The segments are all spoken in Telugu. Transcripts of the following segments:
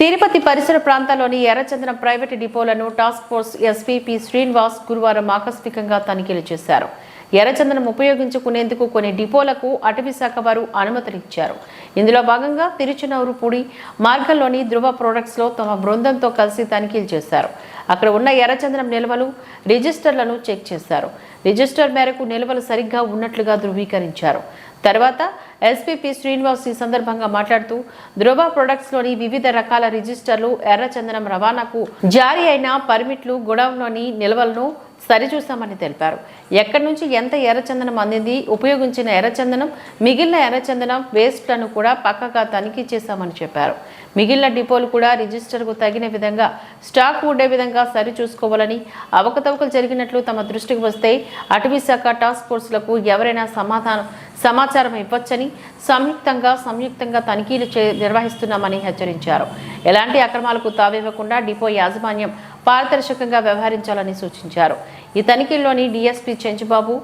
తిరుపతి పరిసర ప్రాంతాల్లోని ఎర్రచందనం ప్రైవేటు డిపోలను టాస్క్ ఫోర్స్ ఎస్పీపీ శ్రీనివాస్ గురువారం ఆకస్మికంగా తనిఖీలు చేశారు. ఎర్రచందనం ఉపయోగించుకునేందుకు కొన్ని డిపోలకు అటవీ శాఖ వారు అనుమతినిచ్చారు. ఇందులో భాగంగా తిరుచునూరుపూడి మార్గంలోని ధృవ ప్రొడక్ట్స్లో తమ బృందంతో కలిసి తనిఖీలు చేశారు. అక్కడ ఉన్న ఎర్రచందనం నిల్వలు రిజిస్టర్లను చెక్ చేశారు. రిజిస్టర్ మేరకు నిల్వలు సరిగ్గా ఉన్నట్లుగా ధృవీకరించారు. తర్వాత ఎస్పీపీ శ్రీనివాస్ ఈ సందర్భంగా మాట్లాడుతూ ధృవ ప్రొడక్ట్స్లోని వివిధ రకాల రిజిస్టర్లు ఎర్రచందనం రవాణాకు జారీ అయిన పర్మిట్లు గొడవంలోని నిల్వలను సరిచూశామని తెలిపారు. ఎక్కడి నుంచి ఎంత ఎర్రచందనం అందింది ఉపయోగించిన ఎర్రచందనం మిగిలిన ఎర్రచందనం వేస్ట్లను కూడా పక్కగా తనిఖీ చేశామని చెప్పారు. మిగిలిన డిపోలు కూడా రిజిస్టర్కు తగిన విధంగా స్టాక్ ఉండే విధంగా సరిచూసుకోవాలని అవకతవకలు జరిగినట్లు తమ దృష్టికి వస్తే అటవీ శాఖ టాస్క్ ఫోర్సులకు ఎవరైనా సమాధానం సమాచారం ఇవ్వచ్చని సంయుక్తంగా సంయుక్తంగా తనిఖీలు చే నిర్వహిస్తున్నామని హెచ్చరించారు. ఎలాంటి అక్రమాలకు తావివ్వకుండా డిపో యాజమాన్యం పారదర్శకంగా వ్యవహరించాలని సూచించారు ఈ తనిఖీల్లోని DSP Chenchubabu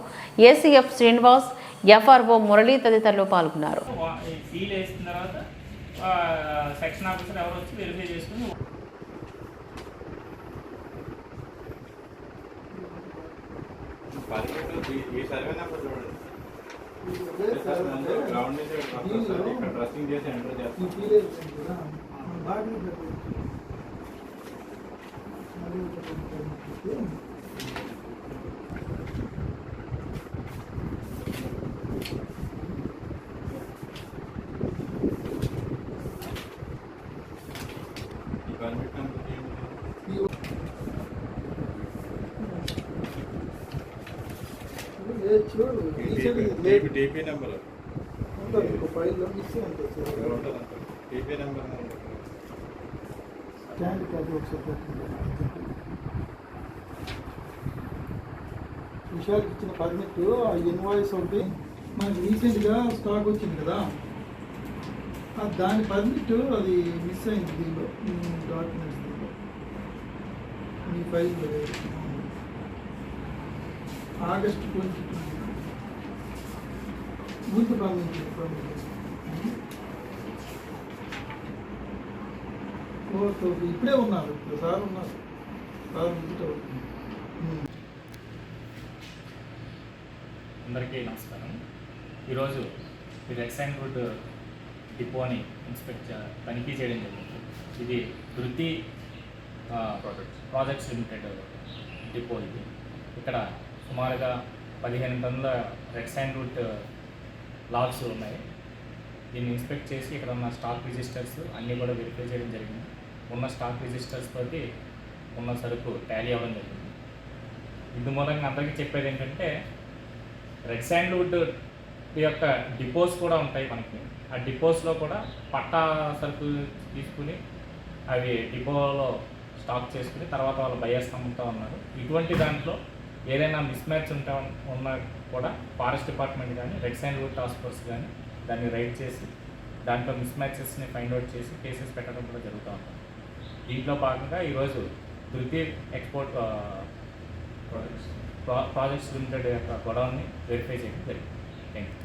ACF Srinivas FRO Murali తదితరులు పాల్గొన్నారు వా- ఈ సీల్ వేసిన తర్వాత ఆ, సెక్షన్ ఆఫీసర్ ఎవరు వచ్చి వెరిఫై చేసుకుని పర్మిట్ ఈ- ఈ సర్వే నెంబర్ చూడండి సార్ ముందు గ్రౌండ్ నుంచి ఇక్కడికి వస్తారు. ఇక్కడ ట్రస్టింగ్ చేసి ఎంటర్ చేస్తాం నెంబర్? టీపీ నెంబర్ మిస్ ఉంటుంది ఇక్కడ ఉంటుంది అంత. TP number number. Stand cab ఒకసారి విశాల్కి ఇచ్చిన పర్మిట్ ఆ ఇన్వాయిస్ ఒకటి మనకి రీసెంట్గా స్టాక్ వచ్చింది కదా. దాని పర్మిట్ అది మిస్ అయింది దీనిలో డాక్యుమెంట్స్ దీనిలో మీ ఫైల్ ఆగస్ట్ ట్వంటీ ట్వంటీ. ముందు పంపించింది పంపించింది ఇప్పుడే ఉన్నారు ఇప్పుడు సార్ ఉన్నారు. సార్ అందరికీ నమస్కారం. ఈరోజు ఈ రెక్స్ అండ్ వుడ్ డిపోని ఇన్స్పెక్ట్ తనిఖీ చేయడం జరిగింది. ఇది ధృతి ప్రాజెక్ట్స్ లిమిటెడ్ డిపో ఇది. ఇక్కడ సుమారుగా పదిహేను టన్నుల రెక్స్ అండ్ వుడ్ లాగ్స్ ఉన్నాయి. దీన్ని ఇన్స్పెక్ట్ చేసి ఇక్కడ ఉన్న స్టాక్ రిజిస్టర్స్ అన్నీ కూడా వెరిఫై చేయడం జరిగింది. ఉన్న స్టాక్ రిజిస్టర్స్ తోటి ఉన్న సరుకు టాలీ అవ్వడం జరిగింది. ఇందు మూలంగా అందరికీ చెప్పేది ఏంటంటే రెడ్ శాండ్వుడ్ యొక్క డిపోస్ కూడా ఉంటాయి మనకి. ఆ డిపోస్లో కూడా పట్టా సరుకు తీసుకుని అవి డిపోలో స్టాక్ చేసుకుని తర్వాత వాళ్ళు బయర్స్ అమ్ముతూ ఉన్నారు. ఇటువంటి దాంట్లో ఏదైనా మిస్ మ్యాచ్ ఉంటా ఉన్నా కూడా ఫారెస్ట్ డిపార్ట్మెంట్ కానీ రెడ్ శాండ్వుడ్ టాస్క్ ఫోర్స్ కానీ దాన్ని రైడ్ చేసి దాంట్లో మిస్ మ్యాచెస్ని ఫైండ్ అవుట్ చేసి కేసెస్ పెట్టడం కూడా జరుగుతూ ఉంటుంది. దీంట్లో భాగంగా ఈరోజు ధృతి ఎక్స్పోర్ట్ ప్రాజెక్ట్స్ లిమిటెడ్ యొక్క గొడవని వెరిఫై చేయడం జరిగింది. Thank you